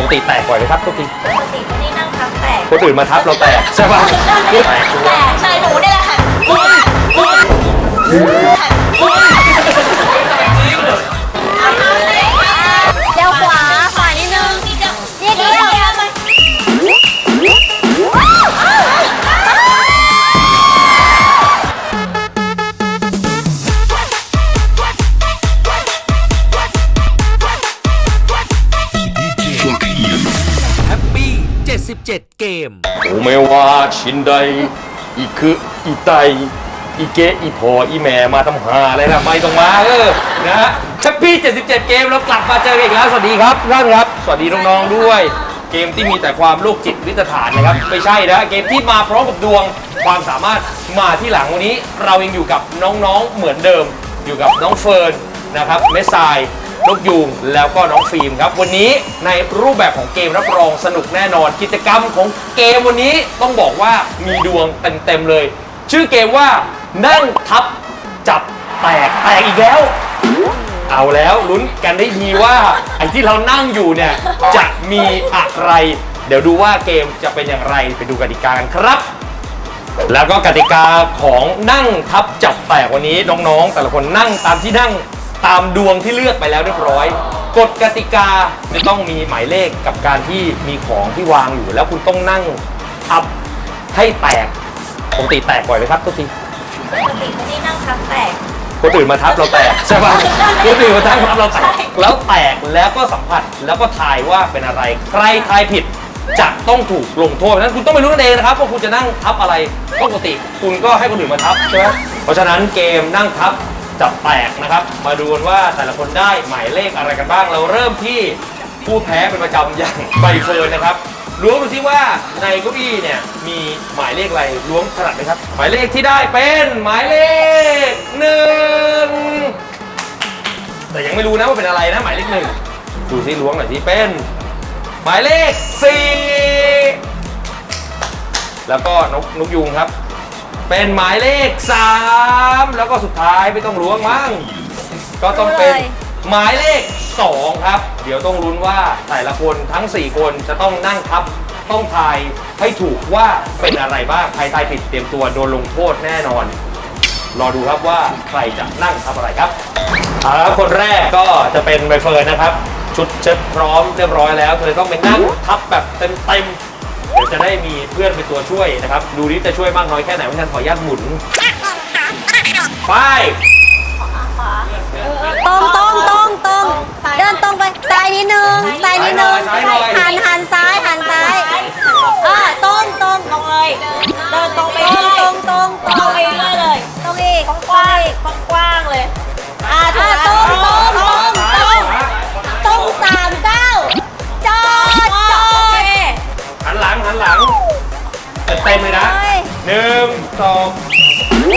ปกติแตกบ่อยไหมครับทุกทีปกติคนที่นั่งทับแตกคนอื่นมาทับเราแตกใช่ปะแตกชัวแตร์กใช่หนูนี่แหละค่ะ มโอไม่ว่าชินใดอีคืออีไตอีเกะอีพออีแม่มาทำหาอะไรนะไม่ต้องมาเออนะฮะแฮปปี้ 77 เกมแล้วกลับมาเจอกันอีกแล้ว สวัสดีครับท่านครับ สวัสดีน้องๆด้วย เกมที่มีแต่ความโรคจิตวิตฐานนะครับ ไม่ใช่นะเกมที่มาพร้อมกับดวงความสามารถมาที่หลังวันนี้ เรายังอยู่กับน้องๆเหมือนเดิม อยู่กับน้องเฟิร์นนะครับเมสไซ นกยูงแล้วก็น้องฟิล์มครับ วันนี้ในรูปแบบของเกมรับรองสนุกแน่นอน กิจกรรมของเกมวันนี้ต้องบอกว่ามีดวงเต็มๆเลย ชื่อเกมว่านั่งทับจับแตกแตกอีกแล้ว เอาแล้วลุ้นกันได้ทีว่าไอ้ที่เรานั่งอยู่เนี่ยจะมีอะไร เดี๋ยวดูว่าเกมจะเป็นอย่างไรไปดูกติกากันครับ แล้วก็กติกาของนั่งทับจับแตกวันนี้น้องๆ แต่ละคนนั่งตามที่นั่ง ตามดวงที่เลือกไปแล้วเรียบร้อยกฎกติกาจะต้องมีหมายเลขกับการที่มีของที่วางอยู่แล้วคุณต้องนั่งทับให้แตกปกติแตกบ่อยไหมครับทุกทีปกติคนที่นั่งทับแตกคนอื่นมาทับเราแตกใช่ปะคนอื่นมาทับเราแตใช่กแล้วแตกแล้วก็สัมผัสแล้วก็ทายว่าเป็นอะไร ใครทายผิดจะต้องถูกลงโทษเพราะฉะนั้นคุณต้องไปรู้นั่นเองนะครับว่าคุณจะนั่งทับอะไรปกติ คุณก็ให้คนอื่นมาทับใช่ไหมเพราะฉะนั้นเกมนั่งทับ จับแตกนะครับ มาดูกันว่าแต่ละคนได้หมายเลขอะไรกันบ้าง เราเริ่มที่ผู้แพ้เป็นประจำอย่างใบเฟิร์นนะครับล้วงดูที่ว่าในเก้าอี้เนี่ยมีหมายเลขอะไรล้วงถนัดไหมครับ หมายเลขที่ได้เป็นหมายเลขหนึ่งแต่ยังไม่รู้นะว่าเป็นอะไรนะหมายเลขหนึ่งดูซิล้วงหน่อยที่เป็น หมายเลขสี่แล้วก็นกนกยุงครับ เป็นหมายเลขสามแล้วก็สุดท้ายไม่ต้องล้วงมั้งก็ต้องเป็นหมายเลขสองครับ เดี๋ยวต้องลุ้นว่าแต่ละคนทั้ง 4 คนจะต้องนั่งทับต้องทายให้ถูกว่าเป็นอะไรบ้างใครทายผิดเตรียมตัวโดนลงโทษแน่นอน รอดูครับว่าใครจะนั่งทับอะไรครับเอาละครับคนแรกก็จะเป็นใบเฟิร์นนะครับ ชุดเช็ดพร้อมเรียบร้อยแล้วเธอต้องไปนั่งทับแบบเต็มเต็มๆ เดี๋ยวจะได้มีเพื่อนเป็นตัวช่วยนะครับ ดูนี่จะช่วยมากน้อยแค่ไหนเพราะฉะนันขออนุญาตหมุนไปตรงตรงตรงตรงเดินตรงไปซ้ายนิดนึงซ้ายนิดนึงซ้ายหน่อยซ้ายหน่อยหันหันซ้ายหันซ้ายเออตรงตรงตรงเลยเดินตรงไปตรงเรื่อยตรงตรงตตรรงงไปเรื่อยเลยตรงอีกกว้างกว้างๆเลยอ่าถูกอะแล้วตรง หนึ่งสองห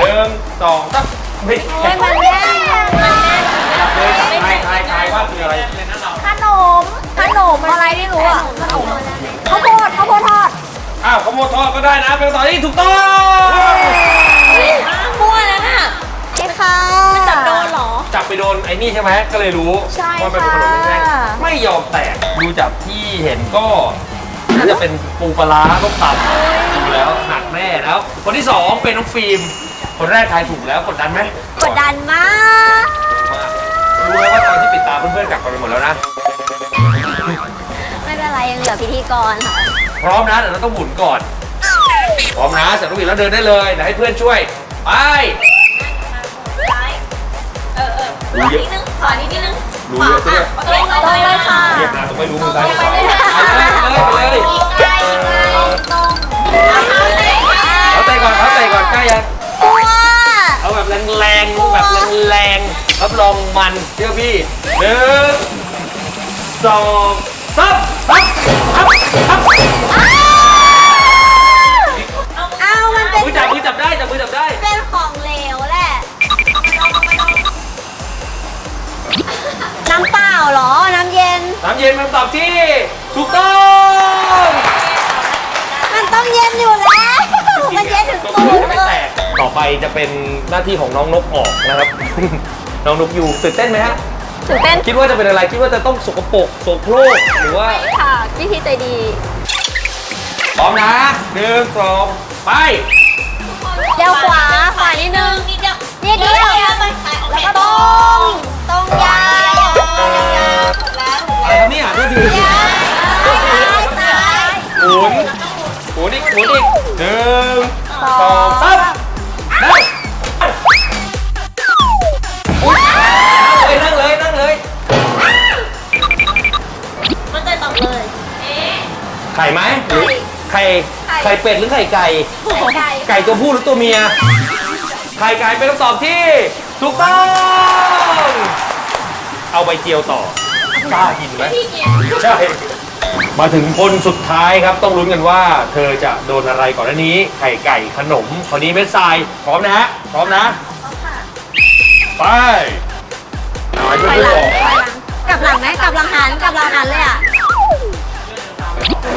นึ่งสองสามไม่เฮ้ยมันแน่นมันแน่นเลยทายทายทายว่าคืออะไรขนม ขนมอะไรไม่รู้อะขนมข้าวโพดข้าวโพดทอด อ้าวข้าวโมยทอดก็ได้นะ เป็นคำตอที่ถูกต้องมั่วแล้วน่ะใช่ค่ะจับโดนหรอ จับไปโดนไอ้นี่ใช่ไหมก็เลยรู้ใช่ว่ามันเป็นขนมแท่งค่ะๆไม่ยอมแตกดูจากที่เห็นก็ น่าจะเป็นปูปลาร้าต้มตำดูแล้วหนักแน่แล้ว คนที่สองเป็นน้องฟิล์ม คนแรกทายถูกแล้วกดดันไหมกดดันมากมาก รู้แล้วว่าตอนที่ปิดตาเพื่อนๆกลับกันไปหมดแล้วนะ ไม่เป็นไรยังเหลือพิธีกรค่ะพร้อมนะเดี๋ยวเราต้องหมุนก่อน พร้อมนะเสร็จลูกบิดแล้วเดินได้เลยเดี๋ยวให้เพื่อนช่วย ไป ขวานิดนึงขวานิดนึงรู้เยอะซะด้วยโอเคตรงเลยค่ะเหยียบนะต้องไม่รู้มือซ้ายมือขวาไปเลยค่ะไปเลยไปเลยใกล้ใกล้ตรงเอาเตะเขาเตะก่อนเขาเตะก่อนใกล้ยังกลัวเอาแบบแรงๆแบบแรงๆรับรองมันเชื่อพี่หนึ่งสองสามฮับฮับฮับ อบที่ถูกต้อง มันต้องเย็นอยู่แล้ว มันเย็นถึงก็ตูคือดไม่เลแตยกต่อไปจะเป็นหน้าที่ของน้องนกออกนะครับ น้องนกยูตื่นเต้นไหมฮะ ตื่นเต้น คิดว่าจะเป็นอะไร คิดว่าจะต้องสกปรกโสโครกหรือว่าค่ะพี่พีใจดี พร้อมนะหนึ่งสองไปเดี๋ยวขวาขวานิดนึง ไข่ไหมหรือไข่ไข่เป็ดหรือไข่ไก่ ไก่ไก่ตัวผู้หรือตัวเมีย ไข่ไก่เป็นคำตอบที่ถูกต้อง เอาไปเจียวต่อกล้ากินไหมใช่ มาถึงคนสุดท้ายครับต้องลุ้นกันว่า เธอจะโดนอะไรก่อนหน้านี้ ไข่ไก่ขนมคนนี้เม็ดทรายพร้อมนะฮะพร้อมนะ ไปเอาให้เพื่อนๆบอกกลับหลังไหมกลับหลังหันกลับหลังหันเลยอะ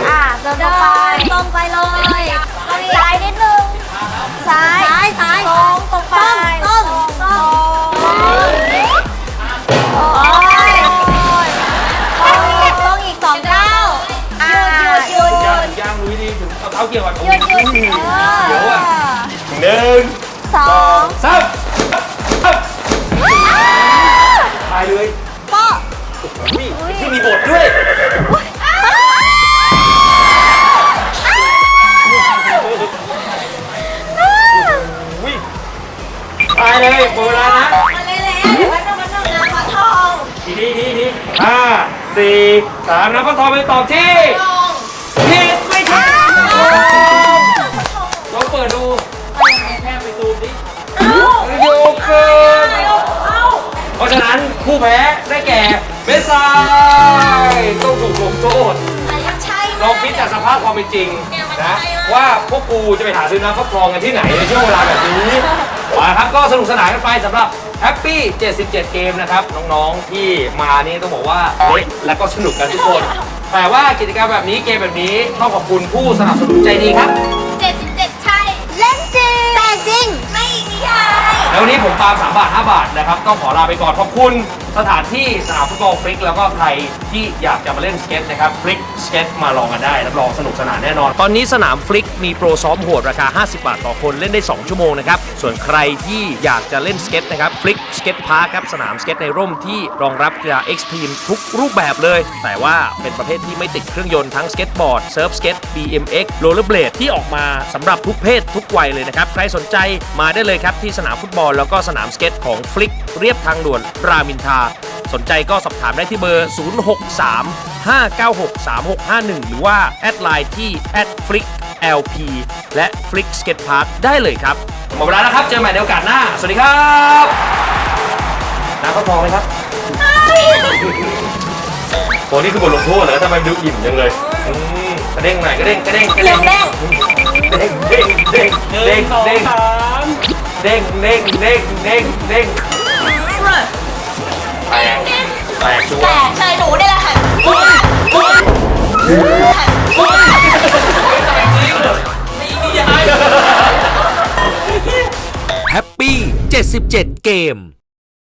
อะเดินตรงไปตรงไปเลยซ้ายนิดนึงซ้ายซ้ายซ้ายตรงตรงไปตรงตรงโอ้ยตรงอีกตรงอีกสองเก้าวหยุดหยุดหยุดหยุย่างดย่างลุยดีถึงเอาเท้าเกี่ยวก่อนหยุดหยุดอุ้ยเอเดี๋ยวอะหนึ่งสองสามตายเลยก็ อุ้ยที่มีบทด้วยอุ้ย สี่สามแล้วก็ทองไปตอบที่ทองผิดไม่ใช่ลองเปิดดูแค่ไปซูมดิโยเกิร์ตเพราะฉะนั้นผู้แพ้ได้แก่เบสไซต้องถูกลงโทษยังใช่ลองคิดจากสภาพความเป็นจริงนะว่าพวกกูจะไปหาซื้อน้ำฟักทองกันที่ไหนในช่วงเวลาแบบนี้มาครับก็สนุกสนานกันไปสำหรับ Happy 77 เกมนะครับ น้องๆ ที่มานี่ต้องบอกว่าเล็กและก็สนุกกันทุกคน แต่ว่ากิจกรรมแบบนี้เกมแบบนี้ต้องขอบคุณผู้สนับสนุนใจดีครับเจ็ดสิบเจ็ดใช่ เล่นจริงแต่จริง ไม่นิยายแล้ววันนี้ผมปาล์ม3 บาท 5 บาทนะครับ ต้องขอลาไปก่อนขอบคุณสถานที่สนามฟุตบอลฟลิก แล้วก็ใครที่อยากจะมาเล่นสเก็ตนะครับฟลิกสเก็ตมาลองกันได้รับรองสนุกสนานแน่นอน ตอนนี้สนามฟลิกมีโปรซ้อมโหดราคา 50 บาทต่อคนเล่นได้ 2 ชั่วโมงนะครับส่วนใครที่อยากจะเล่นสเก็ตนะครับฟลิกสเก็ตพาร์คครับสนามสเก็ตในร่มที่รองรับกีฬาเอ็กซ์ตรีมทุกรูปแบบเลย แต่ว่าเป็นประเภทที่ไม่ติดเครื่องยนต์ทั้งสเก็ตบอร์ดเซิร์ฟสเก็ต BMX โรลเลอร์เบลดที่ออกมาสำหรับทุกเพศทุกวัยเลยนะครับใครสนใจมาได้เลยครับที่สนามฟุตบอลแล้วก็สนามสเก็ตของฟลิกเรียบทางด่วนรามินทราสนใจก็สอบถามได้ที่เบอร์ 063 596 3651 หรือว่าแอดไลน์ที่ f l i c k LP และ Flick Skate Park ได้เลยครับ หมดเวลาแล้วครับ เจอกันใหม่ในโอกาสหน้า สวัสดีครับน้ำข้าวทองไหมครับโหนี่คือบทลงโทษเหรอทำไมดูอิ่มจังเลยอืมกระเด้งหน่อยกระเด้งกระเด้งกระเด้งเด้งเด้งเด้งเด้งเด้งเด้งเด้งเด้งเด้งเด้งเด้ง แตกแตกชัวแต่ร์เคยหนูได้แหละค่ะแฮปปี้77 เกม